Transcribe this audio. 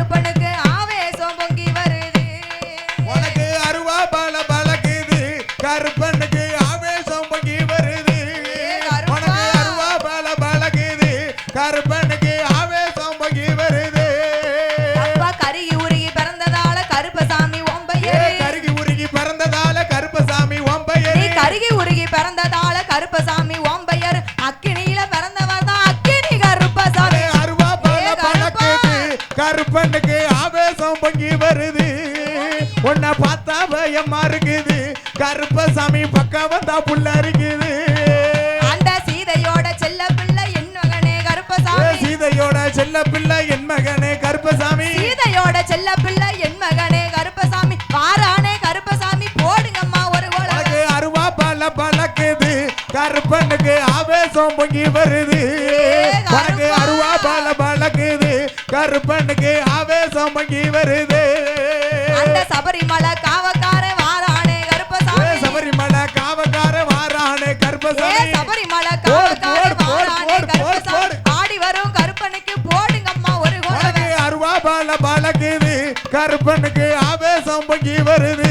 கருப்பனுக்கு ஆவேசம் பொங்கி வருது. உனக்கு அருவா பல பழக்குது கருப்பனுக்கு ஆவேசம் பொங்கி வருது. உனக்கு அருவா பல பழக்குது கருப்பன் கருப்பனுக்கு ஆவேசம் பொங்கி வருது. உன்னை பார்த்தா பயமா இருக்குது. கருப்பசாமி பக்கம் வந்தா புள்ள இருக்குது. அந்த சீதையோட செல்ல பிள்ளை என் மகனே கருப்பசாமி. சீதையோட செல்ல பிள்ளை என் மகனே கருப்பசாமி. சீதையோட செல்ல பிள்ளை என் மகனே கருப்பசாமி. வாரானே கருப்பசாமி போடுங்கம்மா ஒரு உலக அருவா பல பழக்குது. கருப்பனுக்கு ஆவேசம் பொங்கி வருது. கருப்பனுக்கு ஆவேசம் பொங்கி வருது. அந்த சபரிமலை காவக்காரன் வாரானே கருப்பசாமி. சபரிமலை காவக்கார வாரானே கருப்பசாமி. சபரிமலை போடு, வாரானே கருப்பசாமி. ஆடி வரும் கருப்பனுக்கு போடுங்கம்மா ஒரு உனக்கு உலக அருவா பல பழக்குது கருப்பனுக்கு ஆவேசம் பொங்கி வருது.